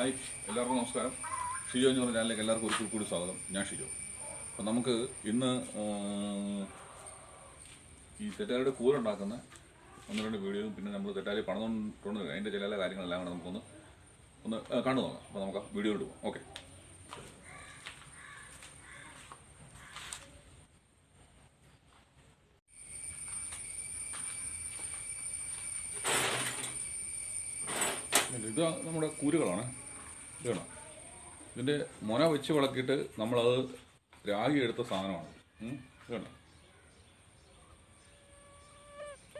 Hi എല്ലാവർക്കും നമസ്കാരം. ഷിജോ എന്ന് പറഞ്ഞ ചാനലിലേക്ക് എല്ലാവർക്കും ഒരിക്കൽ കൂടി സ്വാഗതം. ഞാൻ ഷിജോ. അപ്പം നമുക്ക് ഇന്ന് ഈ തെറ്റാലിയുടെ കൂരുണ്ടാക്കുന്ന ഒന്ന് രണ്ട് വീഡിയോയും പിന്നെ നമ്മൾ തെറ്റാലി പണിതുകൊണ്ട് അതിന്റെ ചില കാര്യങ്ങളെല്ലാം കൂടെ നമുക്കൊന്ന് ഒന്ന് കണ്ടു നോക്കാം. അപ്പോൾ നമുക്ക് വീഡിയോ പോകാം. ഓക്കെ. ഇത് നമ്മുടെ കൂരുകളാണ് ഇത് വേണം ഇതിന്റെ മുന വെച്ച് വിളക്കിയിട്ട് നമ്മളത് രാഗി എടുത്ത സാധനമാണ് ഇതാണ്?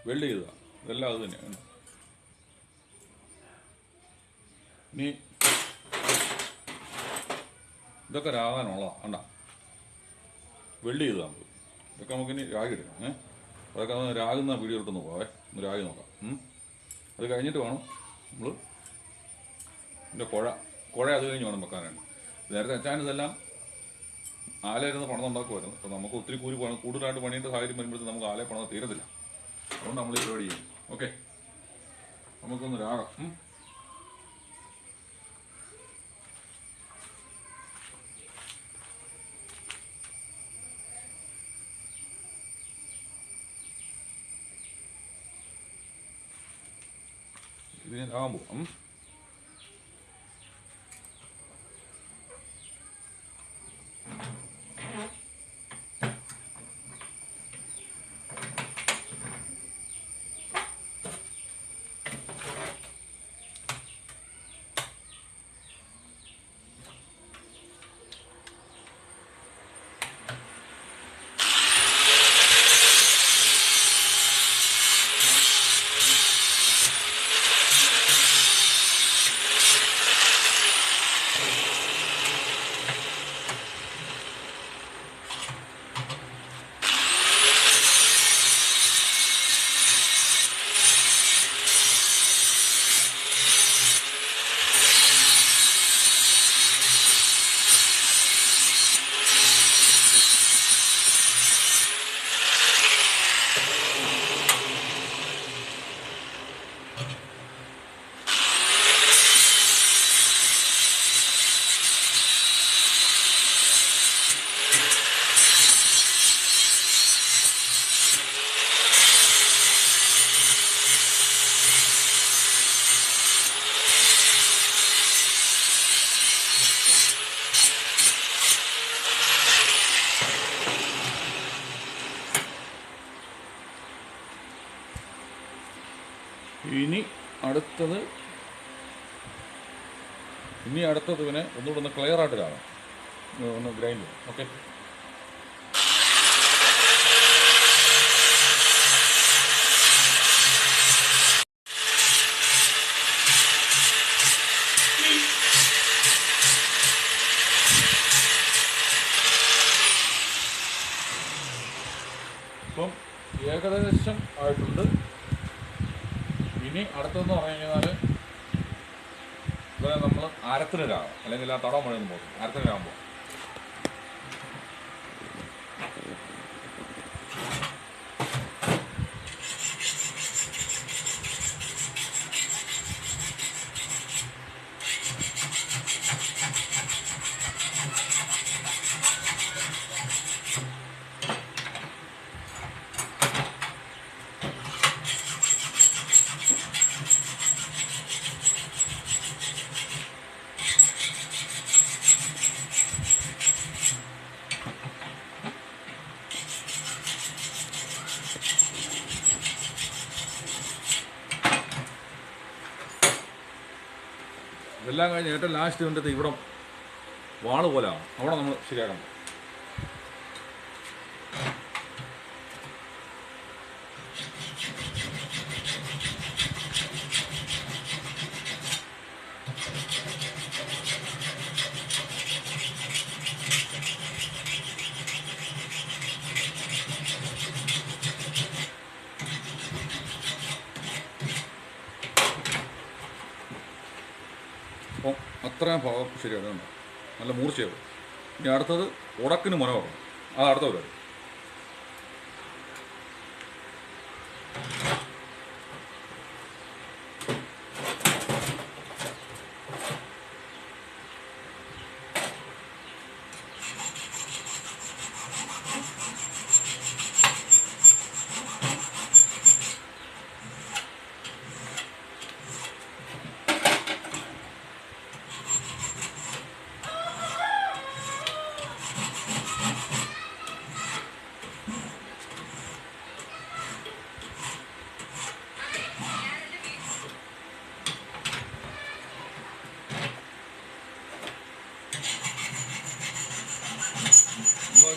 വെള്ളി ചെയ്തതാണ് ഇതെല്ലാം അത് തന്നെയാണ്? ഇനി ഇതൊക്കെ രാകാനുള്ളതാണ് കണ്ട? വെള്ളി ചെയ്തതാണ് ഇതൊക്കെ നമുക്കിനി രാഗി എടുക്കാം ഏഹ് അതൊക്കെ ഒന്ന് രാഗുന്ന വീഡിയോ ഇട്ടൊന്ന് പോവേ. ഒന്ന് രാഗി നോക്കാം. അത് കഴിഞ്ഞിട്ട് വേണം നമ്മൾ ഇതിന്റെ കുഴ കുഴ അത് കഴിഞ്ഞ് വേണം വെക്കാനായിട്ട്. നേരത്തെ അച്ഛൻ ഇതെല്ലാം ആലയിരുന്ന് പണം ഉണ്ടാക്കുമായിരുന്നു. അപ്പോൾ നമുക്ക് ഒത്തിരി കൂലി പോകണം കൂടുതലായിട്ട് പണിയേണ്ട സാഹചര്യം വരുമ്പോഴത്തേക്ക് നമുക്ക് ആലയെ പണം തീരത്തില്ല. അതുകൊണ്ട് നമ്മൾ ഈ ചെയ്യും. ഓക്കെ. നമുക്കൊന്ന് രാഗം. ഇതിന് രാഗം പോകും ഇനി അടുത്തത് ഇനി അടുത്തത് പിന്നെ ഒന്നുകൂടെ ഒന്ന് ക്ലിയർ ആയിട്ട് കാണാം. ഒന്ന് ഗ്രൈൻഡ് ഓക്കെ ഇപ്പം ഏകദേശം ആയിട്ടുണ്ട്. ഇനി അടുത്തതെന്ന് പറഞ്ഞു കഴിഞ്ഞാൽ ഇവിടെ നമ്മൾ അരത്തിനൊരാകും അല്ലെങ്കിൽ ആ തടം മുഴുവൻ പോകും അരത്തിനൊരാകുമ്പോൾ ഇതെല്ലാം കഴിഞ്ഞ് ഏറ്റവും ലാസ്റ്റ് കണ്ടത് ഇവിടം വാൾ പോലെയാണ് അവിടെ നമ്മൾ ശരിയാക്കണം അപ്പം അത്രയും ഭാഗം ശരിയാണ്? നല്ല മൂർച്ചയാവും. ഇനി അടുത്തത് ഉടക്കിന് മനോഹരം. അത് അടുത്ത പരിപാടി.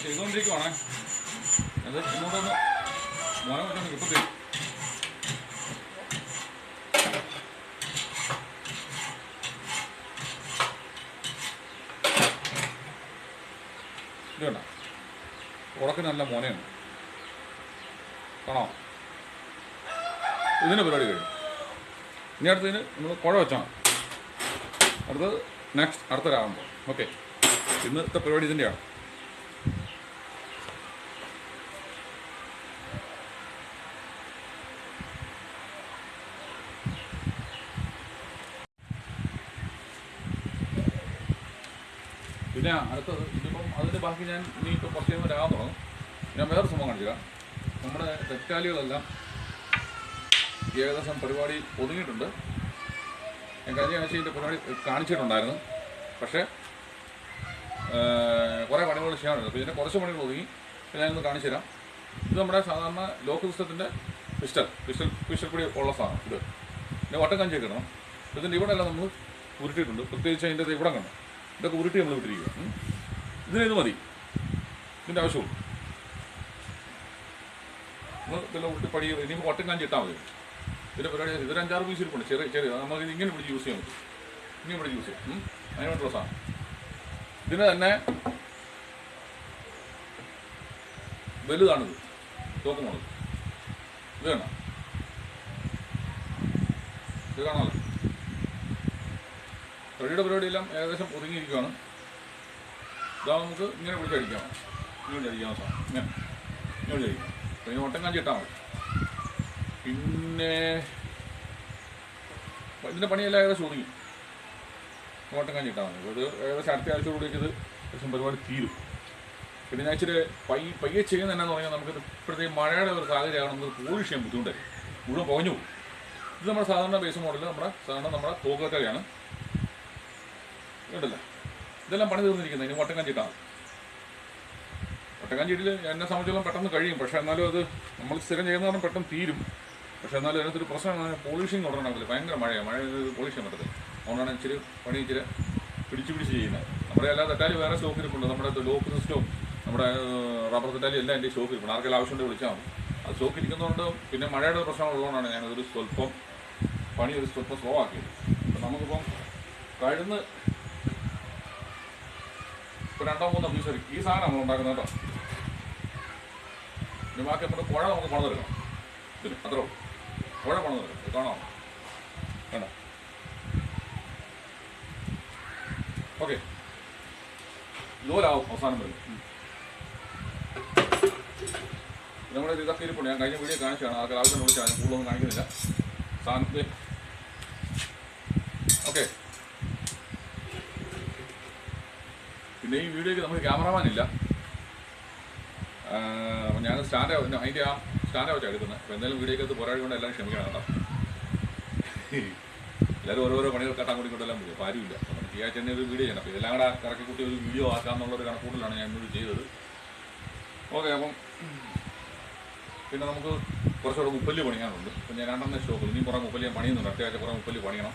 ചെയ്തുകൊണ്ടിരിക്കുവാണ്. അത് ഇങ്ങോട്ടൊന്ന് മോനെ കൊണ്ടൊന്ന് കിട്ടത്തില്ല ഇതുണ്ട നല്ല മോനെയാണ്. കാണോ ഇതിന്റെ പരിപാടി കഴിഞ്ഞു. ഇനി അടുത്തതിന് നമ്മൾ കുഴ വെച്ചാണ്. അടുത്തത് നെക്സ്റ്റ് അടുത്ത രാവുമ്പോൾ ഓക്കെ ഇന്നത്തെ പരിപാടി ഇതിന്റെയാണ് പിന്നെ അടുത്തത് ഇതിപ്പം അതിന്റെ ബാക്കി ഞാൻ ഇനി ഇപ്പോൾ കുറച്ച് കഴിയുമ്പോൾ രാവിലെ തുടങ്ങും. ഞാൻ വേറെ സംഭവം കാണിച്ചില്ല നമ്മുടെ തെറ്റാലികളെല്ലാം ഏകദേശം പരിപാടി ഒതുങ്ങിയിട്ടുണ്ട്. ഞാൻ കഴിഞ്ഞ ആഴ്ച ഇതിന്റെ പരിപാടി കാണിച്ചിട്ടുണ്ടായിരുന്നു. പക്ഷേ കുറേ പണികൾ ചെയ്യാനുണ്ട്. അപ്പോൾ ഇതിന്റെ കുറച്ച് പണികൾ ഒതുങ്ങി. ഞാനൊന്ന് കാണിച്ചു തരാം. ഇത് നമ്മുടെ സാധാരണ ലോക്ക് സിസ്റ്റത്തിന്റെ പിസ്റ്റൽ പിസ്റ്റൽ പിസ്റ്റൽ കൂടി ഉള്ള സാധനം ഇത്. പിന്നെ വട്ടം കഞ്ചി കിട്ടണം ഇതിന്റെ ഇവിടെ എല്ലാം നമ്മൾ ഉരുട്ടിയിട്ടുണ്ട്. പ്രത്യേകിച്ച് അതിന്റെ ഇവിടെ കണ്ടു? ഇതൊക്കെ ഉരുട്ടി നമ്മൾ വിട്ടിരിക്കുക. ഇതിന് ഇത് മതി. ഇതിന്റെ ആവശ്യമുള്ളൂ. ഇതെല്ലാം ഉരുട്ടി പടി ഇനിയിപ്പോൾ വട്ടം കാഞ്ചി ഇട്ടാൽ മതി. ഇതിന്റെ പരിപാടി ഇതൊരു അഞ്ചാറ് പീസ് ഇരിപ്പുണ്ട്. ചെറിയ ചെറിയ നമുക്ക് ഇങ്ങനെ പിടിച്ച് യൂസ് ചെയ്യാൻ പറ്റും. ഇങ്ങനെ പിടിച്ച് യൂസ് ചെയ്യാം. അതിനുള്ള ഡ്രസ്സാണ് ഇതിന് തന്നെ വലുതാണിത്. തോക്കുമുള്ളത് ഇത് വേണം ഇത് കാണാമല്ലോ. തൊഴിയുടെ പരിപാടിയെല്ലാം ഏകദേശം ഒതുങ്ങിയിരിക്കുകയാണ്. ഇതാ നമുക്ക് ഇങ്ങനെ പിടിച്ചടിക്കാം ഇങ്ങനെ അടിക്കാം സാർ. ഇങ്ങനെ. ഇങ്ങനെ അടിക്കാം. പിന്നെ ഓട്ടം കാഞ്ചി ഇട്ടാൽ മതി. പിന്നെ ഇതിന്റെ പണിയെല്ലാം ഏകദേശം ഒതുങ്ങി. ഓട്ടം കാഞ്ചി ഇട്ടാൽ മതി. ഇത് ഏകദേശം അടുത്ത ആഴ്ചയോടേക്ക് ഇത് ഏകദേശം പരിപാടി തീരും. പിന്നെ ഞാൻ ഇച്ചിരി പൈ പയ്യെ ചെയ്യുന്ന എന്നാന്ന് പറഞ്ഞാൽ നമുക്ക് ഇപ്പോഴത്തെ മഴയുടെ ഒരു സാഹചര്യമാണ്. നമുക്ക് പോളിഷ് ചെയ്യാൻ ബുദ്ധിമുട്ടായി മുഴുവൻ പോകഞ്ഞു പോകും. ഇത് നമ്മുടെ സാധാരണ ബേസ് മോഡൽ നമ്മുടെ സാധാരണ നമ്മുടെ തൂക്കക്കറിയാണ് കേട്ടല്ലേ ഇതെല്ലാം പണി തീർന്നിരിക്കുന്നത്. ഇനി വട്ടം കഞ്ചിട്ടാണ് വട്ടം കഞ്ചിട്ടിൽ എന്നെ സംബന്ധിച്ചോളം പെട്ടെന്ന് കഴിയും. പക്ഷേ എന്നാലും അത് നമ്മൾ സ്ഥിരം ചെയ്യുന്ന കാരണം പെട്ടെന്ന് തീരും. പക്ഷേ എന്നാലും അതിനകത്തൊരു പ്രശ്നമാണ് പോളിഷിങ് ഉടനെ ഭയങ്കര മഴയാണ് മഴ പോളിഷ് ചെയ്യാൻ പറ്റത്തില്ല അതുകൊണ്ടാണ് ഇച്ചിരി പണി ഇച്ചിരി പിടിച്ച് പിടിച്ച് ചെയ്യുന്നത്. നമ്മുടെ എല്ലാ തെറ്റാലും വേറെ സ്റ്റോക്ക് ഇരിപ്പുണ്ട് നമ്മുടെ ലോക്ക് സിസ്റ്റവും നമ്മുടെ റബ്ബർ തെറ്റാലും എല്ലാം എന്റെ സ്റ്റോക്ക് ഇരിപ്പുണ്ട് ആർക്കെല്ലാം ആവശ്യമുണ്ട് വിളിച്ചാൽ മതി. അത് സ്റ്റോക്ക് ഇരിക്കുന്നതുകൊണ്ട് പിന്നെ മഴയുടെ ഒരു പ്രശ്നം ഉള്ളതുകൊണ്ടാണ് ഞാനതൊരു സ്വല്പം പണി ഒരു സ്വല്പം സ്ലോ ആക്കിയത്. അപ്പം നമുക്കിപ്പം കഴിഞ്ഞ് ഇപ്പോൾ രണ്ടോ മൂന്നോ പീസ് വരും ഈ സാധനം നമ്മൾ ഉണ്ടാക്കുന്നത് കേട്ടോ. ഇനി ബാക്കി നമ്മുടെ പുഴ നമുക്ക് പണിതെടുക്കണം ഇതിന് അത്രേ ഉള്ളൂ. പുഴ പണിതെടുക്കണം ഇത് കാണാം. വേണ്ട ഓക്കെ. ഇതുപോലാവും അവസാനം വരും. നമ്മുടെ ഇതൊക്കെ ഇരിപ്പുണ്ട്. ഞാൻ കഴിഞ്ഞ വീഡിയോ കാണിച്ചാണ് ആ കലാവശ്യം വിളിച്ചാൽ കൂടുതലൊന്നും കാണിക്കുന്നില്ല. സാധനത്തിൽ ഓക്കെ പിന്നെ ഈ വീഡിയോയ്ക്ക് നമുക്ക് ക്യാമറമാൻ ഇല്ല. ഞാൻ സ്റ്റാൻഡ് അതിന്റെ ആ സ്റ്റാൻഡ് വെച്ചാണ് എടുക്കുന്നത്. അപ്പോൾ എന്തായാലും വീഡിയോക്കകത്ത് പോരാടി കൊണ്ട് എല്ലാം ക്ഷമിക്കണം കേട്ടോ. എല്ലാവരും ഓരോരോ പണികൾ കട്ടാൻ കൂടി കൊണ്ടെല്ലാം പോയി അപ്പോൾ നമുക്ക് ഈ ആഴ്ച തന്നെ ഒരു വീഡിയോ ചെയ്യണം. അപ്പോൾ ഇതെല്ലാം കൂടെ കറക്കി കൂട്ടി ഒരു വീഡിയോ ആക്കാമെന്നുള്ളൊരു കണക്കൂട്ടിലാണ് ഞാൻ ഇന്നൊരു ചെയ്തത്. ഓക്കെ അപ്പം പിന്നെ നമുക്ക് കുറച്ചുകൂടെ മുപ്പല്ലി പണിയാനുണ്ട്. അപ്പം ഞാൻ രണ്ടെണ്ണം സ്റ്റോക്ക് ഇനി കുറേ മുപ്പല്ലി ഞാൻ പണിയുന്നുണ്ട്. അടുത്ത കുറേ മുപ്പല്ലി പണിയണം.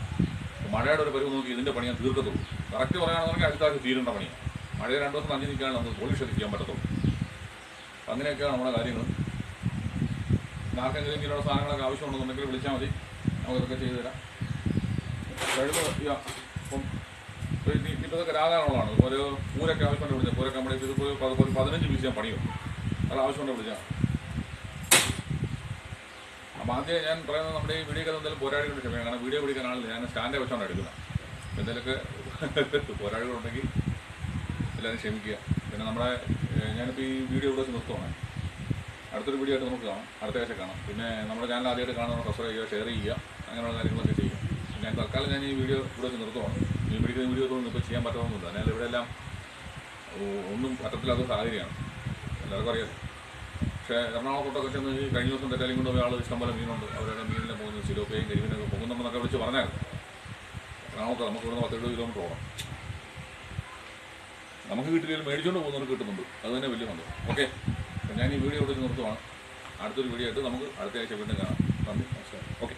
മഴയുടെ ഒരു പരിവ് നോക്കി ഇതിന്റെ പണി ഞാൻ തീർക്കത്തുള്ളൂ. കറക്റ്റ് പറയുകയാണെന്നുണ്ടെങ്കിൽ അടുത്ത ആഴ്ച തീരേണ്ട പണിയാണ് മഴ രണ്ടു ദിവസം നന്ദി നിൽക്കുകയാണ് നമുക്ക് പോളിഷ് ചെയ്യാൻ പറ്റത്തുള്ളൂ. അങ്ങനെയൊക്കെയാണ് നമ്മുടെ കാര്യങ്ങൾ. ആർക്കെങ്കിലും ഇങ്ങനെയുള്ള സാധനങ്ങളൊക്കെ ആവശ്യമുണ്ടെന്നുണ്ടെങ്കിൽ വിളിച്ചാൽ മതി. നമുക്കതൊക്കെ ചെയ്തു തരാം കഴിവ് ഇപ്പം ഇപ്പോൾ ഇതൊക്കെ ഒരു പൂരൊക്കെ ആവശ്യമുണ്ട് വിളിച്ചാൽ പൂരൊക്കെ നമ്മുടെ ഇതിപ്പോൾ ഒരു പത്- ഒരു പതിനഞ്ച് പീസ് ഞാൻ പണിയും അത് ആവശ്യമുണ്ട് വിളിച്ചാൽ അപ്പം ആദ്യം ഞാൻ പറയുന്നത് നമ്മുടെ ഈ വീഡിയോ എന്തെങ്കിലും കൊണ്ട് ക്ഷമിക്കണം കാരണം വീഡിയോ പിടിക്കാനാണല്ലോ ഞാൻ സ്റ്റാൻഡേ വെച്ചോണ്ട് എടുക്കുന്നത്. എന്തെങ്കിലുമൊക്കെ പോരാളികളുണ്ടെങ്കിൽ എല്ലാവരും ക്ഷമിക്കുക. പിന്നെ നമ്മുടെ ഞാനിപ്പോൾ ഈ വീഡിയോ ഇവിടെ നിർത്തുവാണ്. അടുത്തൊരു വീഡിയോ ആയിട്ട് നമുക്ക് കാണാം. അടുത്ത ആഴ്ച കാണാം. പിന്നെ നമ്മുടെ ചാനൽ ആദ്യമായിട്ട് കാണുന്നവർ സബ്സ്ക്രൈബ് ചെയ്യുക ഷെയർ ചെയ്യുക അങ്ങനെയുള്ള കാര്യങ്ങളൊക്കെ ചെയ്യുക. ഞാൻ തൽക്കാലം ഞാൻ ഈ വീഡിയോ ഇവിടെ നിർത്തുവാണ്. ഈ പിടിക്കുന്ന വീഡിയോ ഒന്നും ഇപ്പോൾ ചെയ്യാൻ പറ്റാവുന്നില്ല അതിനാൽ ഇവിടെ എല്ലാം ഒന്നും പറ്റത്തില്ലാത്ത സാഹചര്യമാണ്. എല്ലാവർക്കും അറിയാം. പക്ഷേ എറണാകുളത്തോട്ടൊക്കെ ചെന്ന് കഴിഞ്ഞ ദിവസം തെറ്റാലും കൊണ്ട് ആൾ ഇഷ്ടംപോലെ മീനുണ്ട്. അവരുടെ മീനിലെ പോകുന്നത് സിലോപ്പയും കരിമീനൊക്കെ പോകുന്നുണ്ടെന്നൊക്കെ വിളിച്ച് പറഞ്ഞായിരുന്നു. എറണാകുളത്ത് നമുക്ക് ഇവിടുന്ന് പത്തെട്ട് കിലോമീറ്റർ ഓടാം. നമുക്ക് കിട്ടില്ല മേടിച്ചുകൊണ്ട് പോകുന്നവർക്ക് കിട്ടുന്നുണ്ട്. അത് തന്നെ വലിയ സന്തോഷം. ഓക്കെ ഞാൻ ഈ വീഡിയോ ഇവിടെ നിർത്തുവാണ്. അടുത്തൊരു വീഡിയോ ആയിട്ട് നമുക്ക് അടുത്ത ആഴ്ച വീണ്ടും കാണാം. നന്ദി. നമസ്കാരം. ഓക്കെ